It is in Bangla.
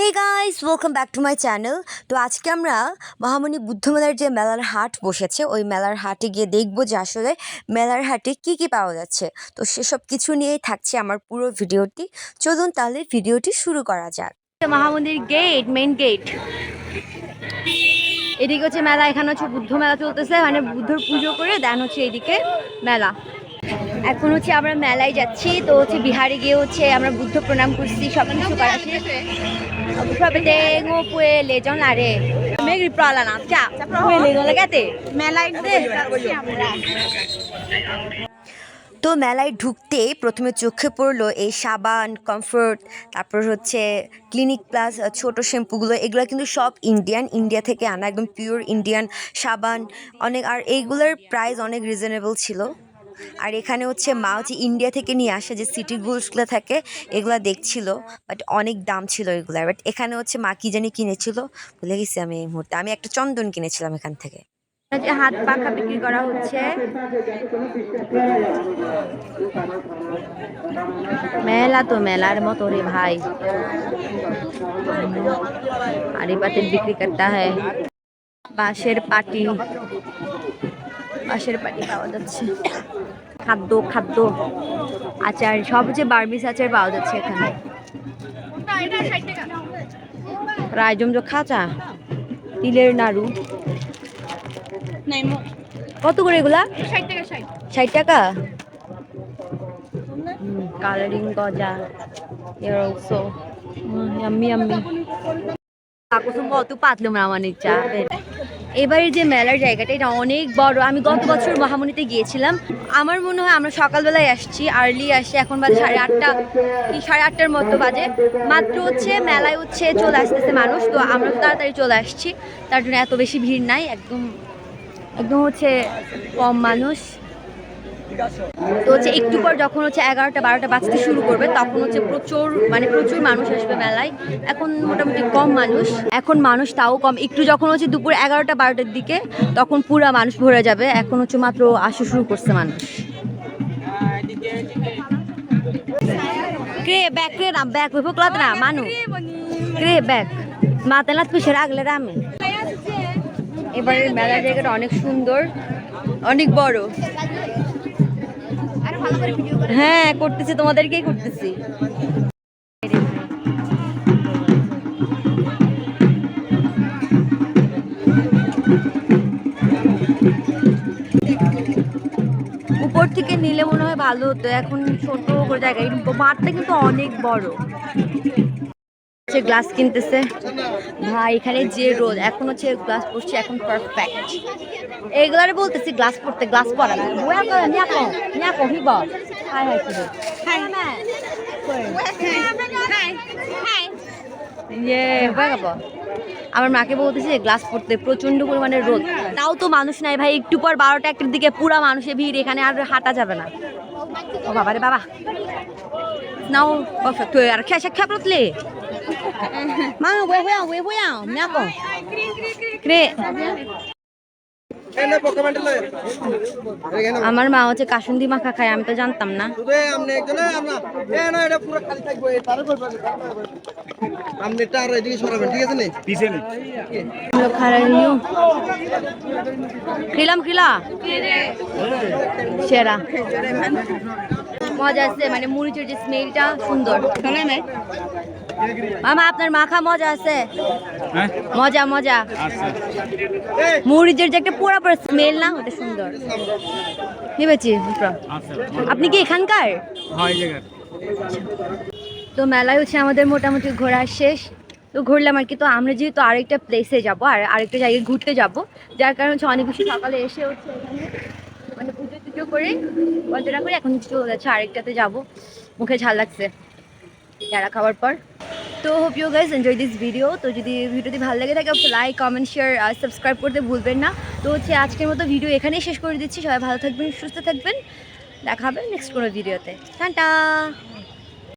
Hey guys welcome back to my channel তো আজকে আমরা মহামণি বুদ্ধ মেলার যে মেলার হাট বসেছে, ওই মেলার হাটে গিয়ে দেখব যে আসলে মেলার হাটে কি কি পাওয়া যাচ্ছে। তো সেসব কিছু নিয়েই থাকছে আমার পুরো ভিডিওটি। চলুন তাহলে ভিডিওটি শুরু করা যাক। মহামন্দির গেট মেইন গেট এদিকে হচ্ছে মেলা, এখানে হচ্ছে বুদ্ধ মেলা চলতেছে। মানে বুদ্ধর পুজো করে দেন হচ্ছে এদিকে মেলা। এখন হচ্ছে আমরা মেলায় যাচ্ছি তো হচ্ছে বিহারে গিয়ে হচ্ছে আমরা বুদ্ধ প্রণাম করছি সব কিছু করা তো মেলায় ঢুকতেই প্রথমে চোখে পড়ল এই সাবান কমফোর্ট তারপর হচ্ছে ক্লিনিক প্লাস ছোট শ্যাম্পুগুলো। এগুলো কিন্তু সব ইন্ডিয়ান ইন্ডিয়া থেকে আনা একদম পিওর ইন্ডিয়ান সাবান। অনেক আর এইগুলোর প্রাইস অনেক রিজনেবল ছিল। আর এখানে হচ্ছে মা হচ্ছে ইন্ডিয়া থেকে নিয়ে আসে যে সিটি গুলসগুলো থাকে, এগুলো দেখছিল বাট অনেক দাম ছিল এগুলার। বাট এখানে হচ্ছে মা কি জানি কিনেছিল, ভুলে গেছি আমি এই মুহূর্তে। আমি একটা চন্দন কিনেছিলাম এখান থেকে। হাত পাখা বিক্রি করা হচ্ছে। মেলা তো মেলার মতো রে ভাই। আরে পাতিল বিক্রি করতা হ্যায়। বাঁশের পাটি। বাঁশের পাটি পাওয়া যাচ্ছে। খাদ্য খাদ্য আচার সব যে বার্মিস আচার পাওয়া যাচ্ছে এখানে। রায়জম যে খাঁচা? তিলের নাড়ু। কত করে এগুলা? ষাট টাকা কালারিং গজা এর অলসো ইয়াম্মি ইয়াম্মি কাকুসুম কত পাতলুম রামানির চা এবারের যে মেলার জায়গাটা, এটা অনেক বড়। আমি গত বছর মহামণিতে গিয়েছিলাম। আমার মনে হয় আমরা সকালবেলায় আসছি আর্লি আসছি এখন বাজে সাড়ে আটটা, কি সাড়ে আটটার মতো বাজে। মাত্র হচ্ছে মেলায় হচ্ছে চলে আসতেছে মানুষ, তো আমরা তাড়াতাড়ি চলে আসছি। তার জন্য এত বেশি ভিড় নাই, একদম একদম হচ্ছে কম মানুষ। তো হচ্ছে একটু পর যখন হচ্ছে এগারোটা, বারোটা বাজতে শুরু করবে, তখন হচ্ছে প্রচুর মানে প্রচুর মানুষ আসবে মেলায়। এখন মোটামুটি কম মানুষ। এখন মানুষ তাও কম। একটু যখন হচ্ছে দুপুর এগারোটা, বারোটার দিকে, তখন পুরা মানুষ ভরে যাবে। এখন হচ্ছে মাত্র আসা শুরু করছে মানুষ। ক্রে ব্যাগ ক্রে না ব্যাগ ভোকলাত না, মানু। ক্রে ব্যাগ মাতালাত পিছিয়ে রাখলে রামে। এবারের মেলার জায়গাটা অনেক সুন্দর, অনেক বড়। হ্যাঁ করতেছি, তোমাদেরকেই করতেছি। উপর থেকে নিলে মনে হয় ভালো হতো, এখন ছোট করে জায়গা মাঠটা কিন্তু অনেক বড়। হচ্ছে গ্লাস কিনতেছে। ভাই এখানে যে রোদ এখন হচ্ছে গ্লাস পড়ছে এখন পারফেক্ট এইগুলারে বলতেছি গ্লাস পড়তে গ্লাস পরা না। বয়া করে নিয়াকো নিয়াকো হিব হাই হাই কি হাই। হাই। ইয়ে হয়ে গেল। আমার মাকে বলতেছি গ্লাস পড়তে প্রচণ্ড পরিমাণে রোদ তাও তো মানুষ নাই ভাই একটু পর বারোটা একটার দিকে পুরা মানুষের ভিড় এখানে আর হাঁটা যাবে না। ও বাবা রে বাবা। নাও পারফেক্ট আর খেসা খেপলতলে মা 妈，我不要，我不要，没有。আমার মা হচ্ছে কাসুন্দি মাখা খায় আমি তো জানতাম না খিলাম খিলা সেরা মজা আছে মানে মুড়িচুর যে স্মেলটা সুন্দর মামা আপনার মাখা মজা আছে। মজা মজা। মরিচের যে একটা পোড়া পোড়া স্মেল না ওটা সুন্দর। ভেবেছি আপনি কি এখানকার? তো মেলায় হচ্ছে আমাদের মোটামুটি ঘোরা শেষ। তো ঘুরলাম আর কি। তো আমরা যেহেতু আরেকটা প্লেসে যাব আর আরেকটা জায়গায় ঘুরতে যাব যার কারণে হচ্ছে অনেক বেশি সকালে এসে হচ্ছে মানে পুজো টুজো করে পর্যটন করে এখন চলে যাচ্ছে। আরেকটাতে যাব। মুখে ঝাল লাগছে। যারা খাওয়ার পর। তো hope you guys enjoy this video তো যদি ভিডিওটি ভালো লাগে থাকে লাইক কমেন্ট শেয়ার আর সাবস্ক্রাইব করতে ভুলবেন না। তো হচ্ছে আজকের মতো ভিডিও এখানেই শেষ করে দিচ্ছি। সবাই ভালো থাকবেন, সুস্থ থাকবেন। দেখা হবে নেক্সট কোনো ভিডিওতে টাটা!